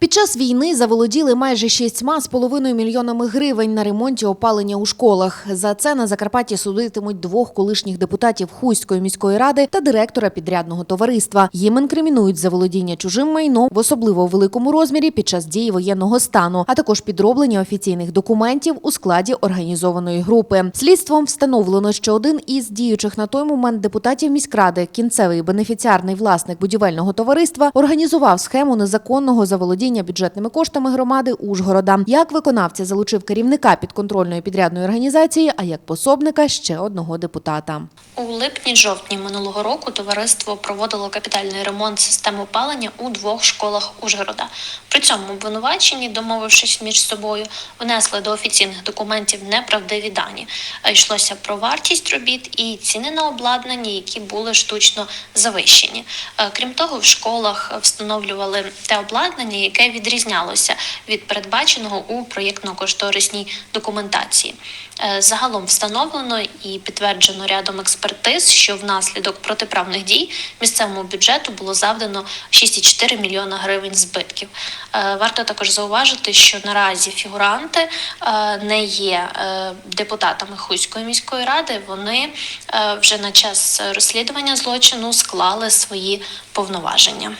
Під час війни заволоділи майже шістьма з половиною мільйонами гривень на ремонті опалення у школах. За це на Закарпатті судитимуть двох колишніх депутатів Хуської міської ради та директора підрядного товариства. Їм інкримінують заволодіння чужим майном в особливо великому розмірі під час дії воєнного стану, а також підроблення офіційних документів у складі організованої групи. Слідством встановлено, що один із діючих на той момент депутатів міськради, кінцевий бенефіціарний власник будівельного товариства, організував схему незаконного заволодіння бюджетними коштами громади Ужгорода. Як виконавця залучив керівника підконтрольної підрядної організації, а як пособника ще одного депутата. У липні-жовтні минулого року товариство проводило капітальний ремонт системи опалення у двох школах Ужгорода. При цьому обвинувачені, домовившись між собою, внесли до офіційних документів неправдиві дані. Йшлося про вартість робіт і ціни на обладнання, які були штучно завищені. Е, Крім того, в школах встановлювали те обладнання, яке відрізнялося від передбаченого у проєктно-кошторисній документації. Е, Загалом встановлено і підтверджено рядом експертиз, що внаслідок протиправних дій місцевому бюджету було завдано 6,4 мільйона гривень збитків. Е, Варто також зауважити, що наразі фігуранти е, не є депутатами Хуської міської ради. Вони вже на час розслідування злочину склали свої повноваження.